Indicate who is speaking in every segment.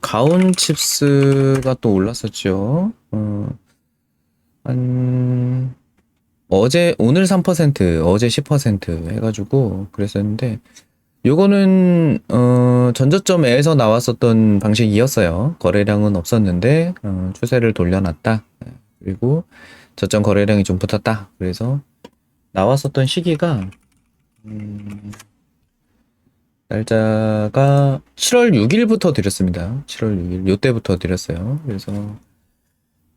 Speaker 1: 가온 칩스가 또 올랐었죠. 어, 한 어제 오늘 3% 어제 10% 해가지고 그랬었는데 요거는 어, 전저점에서 나왔었던 방식이었어요. 거래량은 없었는데 어, 추세를 돌려놨다. 예, 그리고 저점 거래량이 좀 붙었다. 그래서 나왔었던 시기가 음, 날짜가 7월 6일부터 드렸습니다. 7월 6일 요때부터 드렸어요. 그래서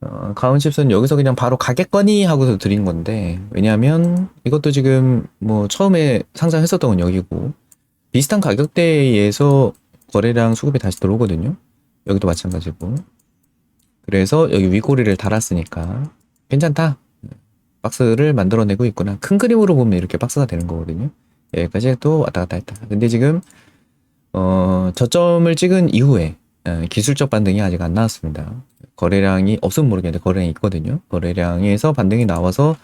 Speaker 1: 어, 가온 칩스는 여기서 그냥 바로 가겠거니 하고서 드린 건데 왜냐하면 이것도 지금 뭐 처음에 상장했었던 건 여기고 비슷한 가격대에서 거래량 수급이 다시 들어오거든요. 여기도 마찬가지고 그래서 여기 위고리를 달았으니까 괜찮다. 박스를 만들어내고 있구나. 큰 그림으로 보면 이렇게 박스가 되는 거거든요. 여기까지 또 왔다 갔다 했다. 근데 지금 어, 저점을 찍은 이후에 어, 기술적 반등이 아직 안 나왔습니다. 거래량이 없으면 모르겠는데 거래량이 있거든요. 거래량에서 반등이 나와서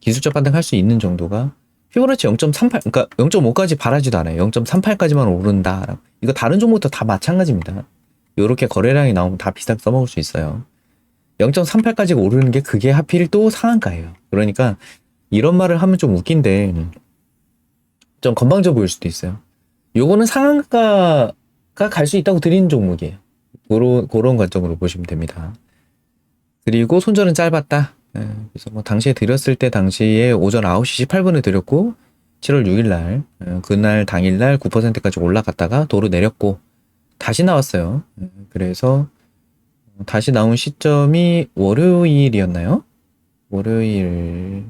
Speaker 1: 기술적 반등할 수 있는 정도가 피보나치 0.38, 그러니까 0.5까지 바라지도 않아요. 0.38까지만 오른다. 이거 다른 종목도 다 마찬가지입니다. 이렇게 거래량이 나오면 다 비슷하게 써먹을 수 있어요. 0.38까지 오르는 게 그게 하필 또 상한가예요. 그러니까 이런 말을 하면 좀 웃긴데 좀 건방져 보일 수도 있어요. 요거는 상한가가 갈 수 있다고 드리는 종목이에요. 그런, 그런 관점으로 보시면 됩니다. 그리고 손절은 짧았다. 예, 그래서 뭐 당시에 드렸을 때 당시에 오전 9시 18분에 드렸고 7월 6일 날 예, 그날 당일 날 9%까지 올라갔다가 도로 내렸고 다시 나왔어요. 예, 그래서 다시 나온 시점이 월요일이었나요? 월요일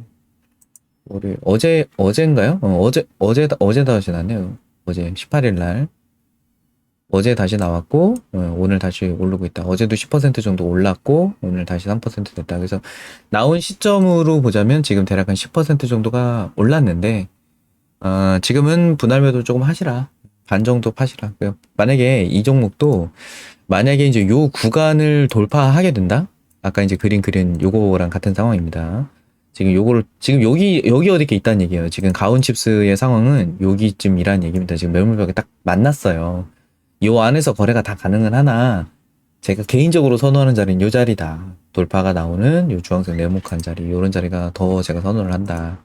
Speaker 1: 월요일 어제 어제인가요? 어, 어제 어제 어제 다시 나네요. 어제 18일 날 어제 다시 나왔고 어, 오늘 다시 오르고 있다. 어제도 10% 정도 올랐고 오늘 다시 3% 됐다. 그래서 나온 시점으로 보자면 지금 대략 한 10% 정도가 올랐는데 어, 지금은 분할 매도 조금 하시라. 반 정도 파시라. 그 만약에 이 종목도 만약에 이제 요 구간을 돌파하게 된다. 아까 이제 그린 그린 요거랑 같은 상황입니다. 지금 요거를 지금 여기 여기 어디 게 있다는 얘기예요. 지금 가온칩스의 상황은 여기쯤이라는 얘기입니다. 지금 매물벽에 딱 만났어요. 요 안에서 거래가 다 가능은 하나 제가 개인적으로 선호하는 자리는 요 자리다. 돌파가 나오는 요 주황색 네모칸 자리 요런 자리가 더 제가 선호를 한다.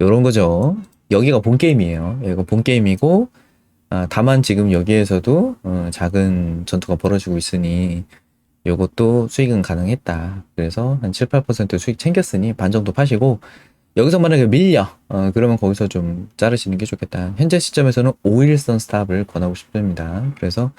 Speaker 1: 요런 거죠. 여기가 본 게임이에요. 여기가 본 게임이고 아, 다만 지금 여기에서도 어, 작은 전투가 벌어지고 있으니 요것도 수익은 가능했다. 그래서 한 7, 8% 수익 챙겼으니 반 정도 파시고 여기서 만약에 밀려 어, 그러면 거기서 좀 자르시는 게 좋겠다. 현재 시점에서는 5일선 스탑을 권하고 싶습니다. 그래서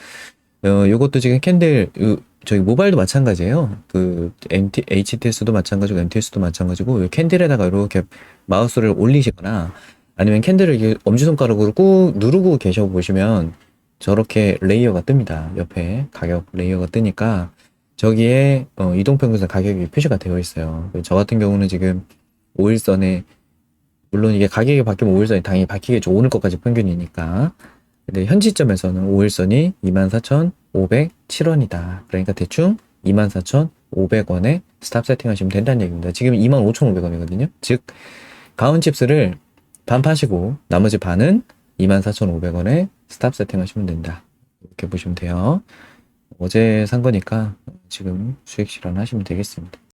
Speaker 1: 어, 요것도 지금 캔들 요, 저희 모바일도 마찬가지예요. 그 MT, HTS도 마찬가지고 MTS도 마찬가지고 요 캔들에다가 이렇게 마우스를 올리시거나 아니면 캔들을 엄지손가락으로 꾹 누르고 계셔 보시면 저렇게 레이어가 뜹니다. 옆에 가격 레이어가 뜨니까 저기에 어, 이동평균선 가격이 표시가 되어 있어요. 저 같은 경우는 지금 5일선에 물론 이게 가격이 바뀌면 5일선이 당연히 바뀌겠죠. 오늘 것까지 평균이니까. 근데 현 시점에서는 5일선이 24,507원이다. 그러니까 대충 24,500원에 스탑 세팅하시면 된다는 얘기입니다. 지금 25,500원이거든요. 즉 가온칩스를 반 파시고 나머지 반은 24,500원에 스탑 세팅하시면 된다. 이렇게 보시면 돼요. 어제 산 거니까 지금 수익 실현하시면 되겠습니다.